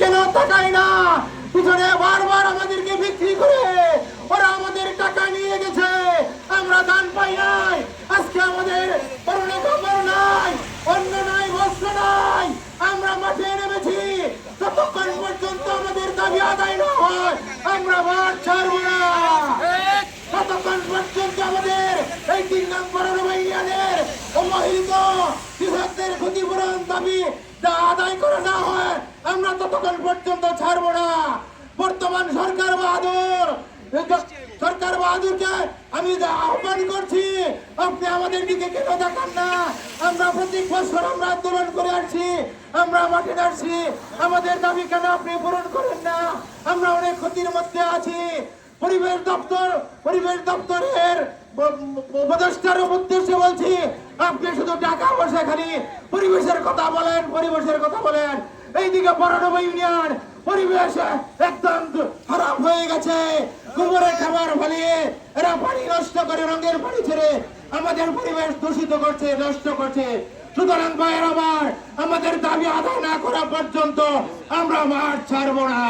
কেন তাকায় না? পিছনে বারবার আমাদেরকে বিক্রি করে ওরা আমাদের টাকা নিয়ে গেছে। আমরা দান পাই নাই। আজকে আমাদের পরনে কাপড় নাই অন্য নাই, বস্ত্র নাই। আমরা মাঠে নেমেছি। ততক্ষণ পর্যন্ত আমাদের দাবি আদায় না হয়, আমরা মাঠ ছাড়বো না। ততক্ষণ পর্যন্ত আমাদের এই তিন নম্বর ইউনিয়নের অবহেলিত কৃষকদের ক্ষতিপূরণ দাবি যা আদায় করে না হয় আমরা ততক্ষণ পর্যন্ত ছাড়বো না। বর্তমান সরকার বাহাদুর। সরকার বাহাদুরকে আমি আহ্বান করছি, আপনি আমাদের দিকে কেন দেখান না? আমরা প্রত্যেক বছর আমরা আন্দোলন করে আসছি, আমরা মাঠে আসছি আমাদের দাবি কেন আপনি পূরণ করেন না? আমরা অনেক ক্ষতির মধ্যে আছি। পরিবেশ দপ্তর, পরিবেশ দপ্তরের উপদেষ্টার উদ্দেশ্যে বলছি, আপনি শুধু টাকা পয়সা খালি পরিবেশের কথা বলেন, পরিবেশের কথা বলেন। এইদিকে পড়ানো ইউনিয়ন, পরিবেশ একদম খারাপ হয়ে গেছে। গোবরের খাবার ফলিয়ে এরা পানি নষ্ট করে রঙের পানি ছেড়ে আমাদের পরিবেশ দূষিত করছে, নষ্ট করছে। সুতরাং ভাইয়ের আবার আমাদের দাবি আদায় না করা পর্যন্ত আমরা মাঠ ছাড়বো না।